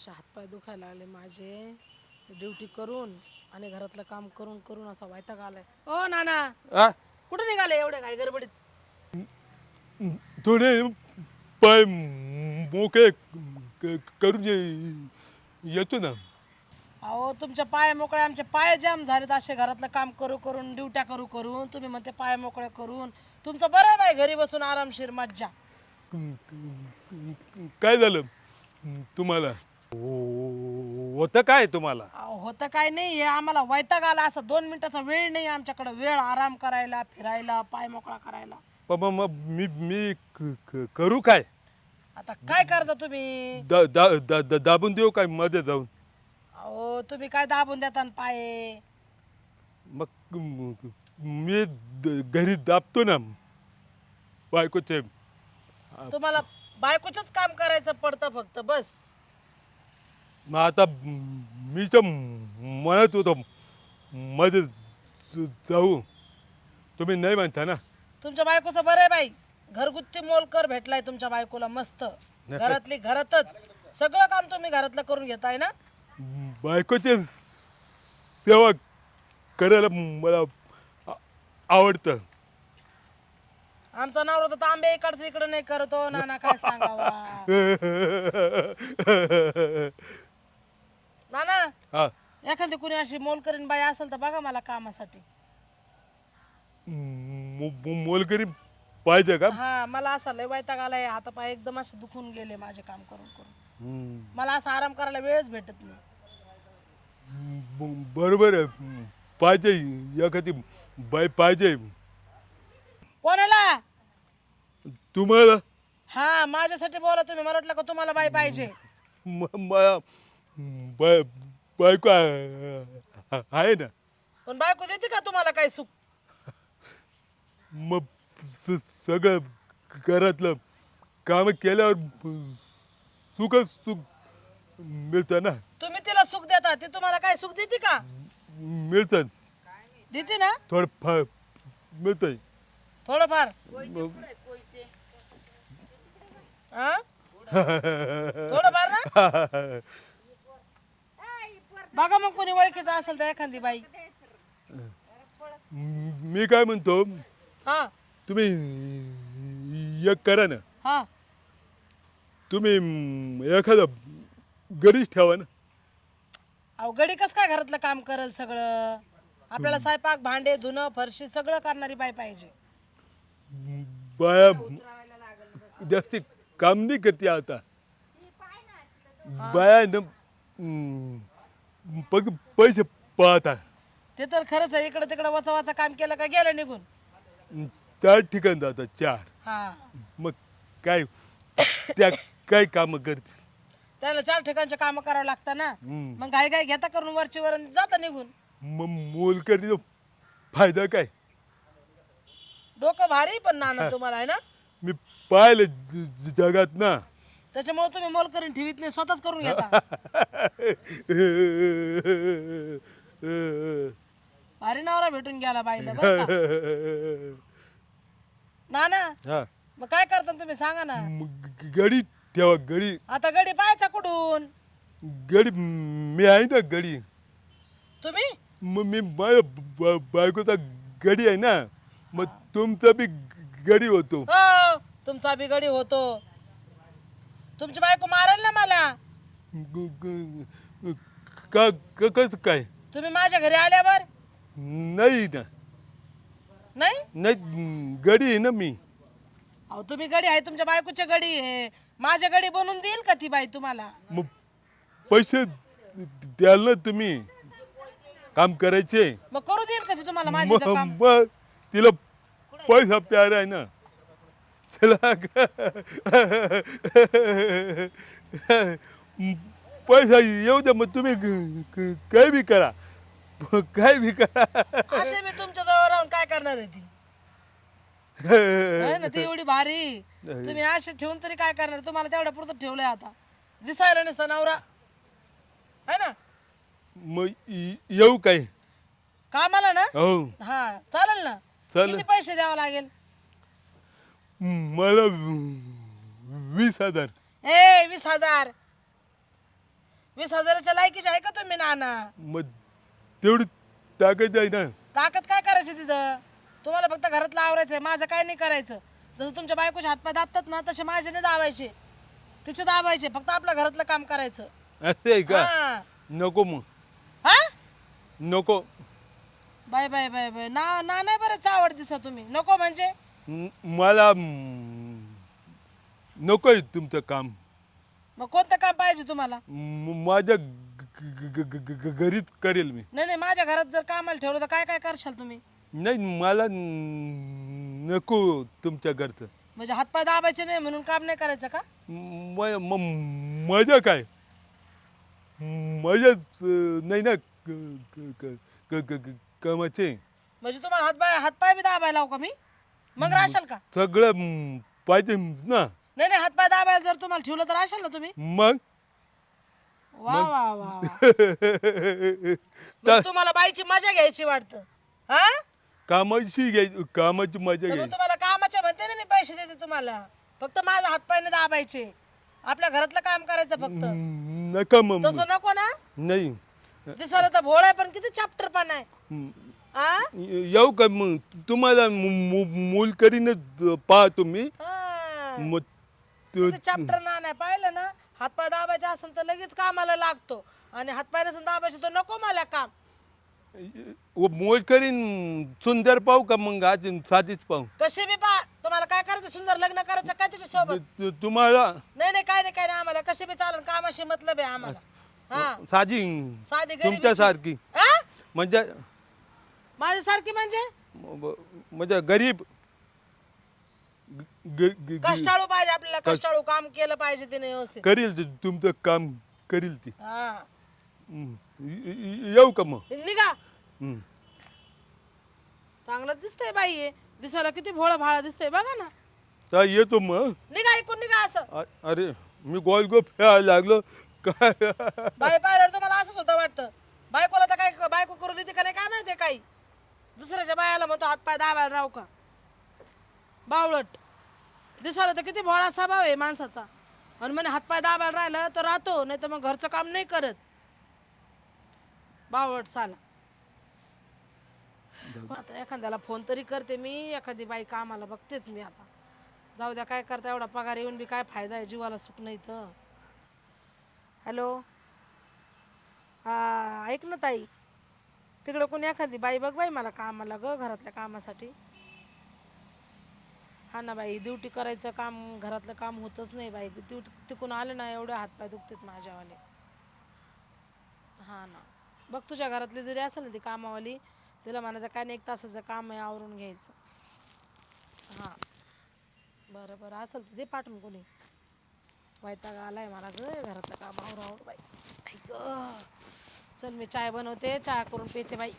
असे हातपाय दुखायला लागले. माझे ड्युटी करून आणि घरातलं काम करून करून असा वैताग आलाय. ओ नाना! आ? कुठे निघाले एवढे काय गडबडीत? थोडे पाय मोकळे क- करून ये- येतो ना. अहो तुमच्या पाय मोकळे आमचे पाय जाम झालेत. असे घरातलं काम करू करून ड्युट्या करू करून. तुम्ही म्हणते पाय मोकळे करून. तुमचं बरं नाही घरी बसून आरामशीर मज्जा. काय झालं? तुम्हाला होतं काय तुम्हाला? अहो, होतं काय नाही हे. आम्हाला वैताग आला. असं दोन मिनिटाचा वेळ नाही आमच्याकडे. वेळ आराम करायला फिरायला पाय मोकळा करायला. प- मी मी क- क- करू काय? आता काय करता तुम्ही? दा- दा- दा- दा- दाबून देऊ काय मध्ये जाऊन? अहो तुम्ही काय दाबून देता न पाय? मग म- मी द- घरी दाबतो ना. बायकोचे तुम्हाला बायकोच काम करायचं पडतं फक्त बस. मग आता मी तर म्हणत होतो मध्ये जाऊ. तुम्ही नाही म्हणता ना? तुमच्या बायकोचं बरं आहे बाई. घरगुती मोलकर भेटलाय तुमच्या बायकोला मस्त. घरातली घरातच. सगळं काम तुम्ही घरातलं करून घेताय ना? बायकोचे सेवा करायला मला आ- आवडतं. आमचा नवरा तर तांबे इकडचं इकडं नाही करतो. नाना काय सांगावा? नाना हा. एखादी कुणी अशी मोलकरीन बाई असेल तर बघा मला कामासाठी. मो- मो- मोलकरी पाहिजे का? हा मला असा लय वैताग आलाय हातापाय एकदम असे दुखून गेले माझे काम करून करून. मला असा आराम करायला वेळच भेटत नाही. ब- बरोबर आहे. पाहिजे एखादी बाई पाहिजे. कोणाला? तुम्हाला? हा माझ्यासाठी बोला तुम्ही. मला वाटलं का तुम्हाला बाई पाहिजे. म- मला बाय- बायको आहे आहे ना. पण बायको देते का तुम्हाला काही सुख? मग स- सगळं घरातलं काम केल्यावर सुख सुख मिळतं ना. तुम्ही तिला सुख देता ती तुम्हाला काय सुख देते का? मिळतं. देते ना. थोडं फार मिळतंय. थोडंफार. हा थोडंफार ना? बघा मग कोणी ओळखीचं असेल तर एखादी बाई. मी काय म्हणतो? हा. तुम्ही एक करा ना. हा. तुम्ही एखादा गरीच ठेवा ना. अहो गडी कस काय घरातलं काम करेल सगळं? आपल्याला स्वयंपाक भांडे धुणं फरशी सगळं करणारी बाई पाहिजे. बाया जास्ती काम नाही करते आता. बाया न फक्त पैसे पाहता. ते तर खरंच आहे इकडं तिकडं वाचा वाचा काम केलं का गेलं निघून? चार ठिकाण जातात चार. हा. मग काय त्या काय कामं करते त्याला चार ठिकाणचे काम करावं लागतं ना. हम्म. मग घाई घाई घेता करून वरची वर जाता निघून. मग मोलकरीचा फायदा काय? डोकं भारी पण नाना तुम्हाला आहे ना? मी पाहिलं ज- ज- जगात ना. त्याच्यामुळे तुम्ही मोल करून ठेवीत नाही स्वतःच करून घेता. भारी नवरा भेटून गेला बाईला बरं का? नाना हा. मग काय करता तुम्ही सांगा ना. मग गडी ठेवा गडी. आता गडी पाहायचा कुठून? गडी मी आहे ना गडी. तुम्ही? मग मी माझ्या ब- बायकोचा गडी आहे ना मग तुमचा बी गडी होतो. हो तुमचा बी गडी होतो. तुमची बायको मारेल ना मला. ग- ग- का क- कसं काय? तुम्ही माझ्या घरी आल्यावर? नाही ना. नाही? नाही गडी आहे ना मी. अहो तुम्ही गडी आहे तुमच्या बायकोची गडी आहे. माझ्या गडी बनवून देईल का ती बाई तुम्हाला? मग पैसे द्याल ना तुम्ही. काम करायचे. मग करू देईल का ती तुम्हाला माझी मग इथं काम? मग तिला पैसा प्यार आहे ना. तिला पैसा येऊ द्या मग तुम्ही काय बी करा. काय बी करा. असे मी तुमच्या जवळ राहून काय करणार आहे ती? आहे ना ती एवढी भारी. तुम्ही असे ठेवून तरी काय करणार? तुम्हाला तेवढ्या पुरतं ठेवलंय आता. दिसायला नसतं नवरा. है ना? मग येऊ काय कामाला ना? हो. हा चालेल ना. चालेल. किती पैसे द्यावे लागेल? मला वीस हजार. ए वीस हजार. वीस हजाराच्या लायकीचे आहे का तुम्ही नाना? मग तेवढी ताकद आहे ना. ताकद काय करायची तिथं? तुम्हाला फक्त घरातलं आवरायचंय माझं काय नाही करायचं. जसं तुमच्या बायकोचे हातपाय दाबतात ना तसे माझे नाही दाबायचे. तिचे दाबायचे फक्त आपलं घरातलं काम करायचं. असं आहे का? हा. नको मग. हा? नको. Bye bye bye bye. ना ना नाही बरं चावड दिसा तुम्ही. नको म्हणजे? मला नकोय तुमचं काम. मग कोणतं काम पाहिजे तुम्हाला? म- माझ्या ग- ग- ग- ग- ग- घरीच करेल मी. नाही नाही माझ्या घरात जर कामाला ठेवलं तर काय काय करशाल तुम्ही? नाही मला नको तुमच्या घरचं. म्हणजे हातपाय दाबायचे नाही म्हणून काम नाही करायचं का? म- म- मजा काय? मजाच अं, नाही ना क- क- क- क- क- क- कामाचे. म्हणजे तुम्हाला हातपाय हातपाय बी दाबायला लावू का मी? मग राशाल का? सगळं म, पाहिजे ना. नाही नाही हातपाय दाबायला जर तुम्हाला ठेवलं तर राशाल ना तुम्ही? मग? वा वा वा वा. तुम्हाला बाईची मजा घ्यायची वाटतं. हा? कामाची घ्यायची कामाची मजा तर मग घ्यायची. तुम्हाला कामाच्या म्हणते ना मी पैसे देते तुम्हाला. फक्त माझा हातपायने दाबायचे. आपल्या घरातलं काम करायचं फक्त. नका मग तसं नको ना? नाही. दिसायला तर भोळ आहे पण किती चॅप्टर पण आहे. म, आ? येऊ का मग? तुम्हाला मु- मु- मूल करीनच पहा तुम्ही हा. मग तु- चॅप्टर ना नाही पाहिलं ना? हातपाय दाबायचे असेल तर लगेच कामाला लागतो. आणि हातपाय नसेल दाबायचे तर नको मला काम. व मोल करीन सुंदर पाहू का मग? आज साधीच पाहू. कसे बी पा तुम्हाला काय करायचं? सुंदर लग्न करायचं काय त्याच्या सोबत? तु- तुम्हाला नाही नाही काय नाही काय नाही. आम्हाला कसे बी चालेल कामाशी मतलब आहे आम्हाला. हा. साधी साधी गरिबीची. तुमच्यासारखी. आ? म्हणजे माझ्यासारखी म्हणजे? म- म्हणजे गरीब. ग- ग- ग- कष्टाळू पाहिजे आपल्याला कष्टाळू काम केलं पाहिजे तिने व्यवस्थित. करील ती, तुमचं काम करील ती. हा. हम्म. य- य- येऊ का मग? निघा हम्म. चांगलं दिसतंय बाई हे. दिसायला किती भोळा भाळा दिसतंय बघा ना. तर येतो मग. निघा ऐकून निघा असं. अ- अरे मी गोल गोल खेळायला लागलो. काय? बाई पाहिल्यावर तुम्हाला असंच होतं वाटतं. बायकोला तर काय बायको करू देते का नाही? काय माहितीये काही? दुसऱ्याच्या बायाला म्हणतो हातपाय दाबायला राहू का? बावळट. दिसायला तर किती भोळा स्वभाव आहे माणसाचा. आणि म्हणे हातपाय दाबायला राहिलं तर राहतो नाही तर मग घरचं काम नाही करत. बावळट साला. आता एखाद्याला फोन तरी करते मी एखादी बाई कामाला बघतेच मी आता. जाऊ द्या काय करता एवढा पगार येऊन बी काय फायदा आहे जीवाला सुख नाही तर. हॅलो? हा ऐक ना ताई. तिकडं कोणी एखादी बाई बघ बाई मला कामाला ग घरातल्या कामासाठी. हा ना बाई ड्युटी करायचं काम घरातलं काम होतच नाही बाई. ड्युटी तिकून आलं ना एवढे हातपाय दुखतात माझ्यावाले. हा ना. बघ तुझ्या घरातली जरी असेल ना ती कामावाली तिला म्हणायचं काय नाही एक तासाचं काम आहे आवरून घ्यायचं. हां. बरं बरं असेल तर दे पाठवून कोणी. वैताग आला आहे मला ग घरातलं काम आवरावर बाई. ऐक ग. चल मी चाय बनवते चहा करून पिते बाई.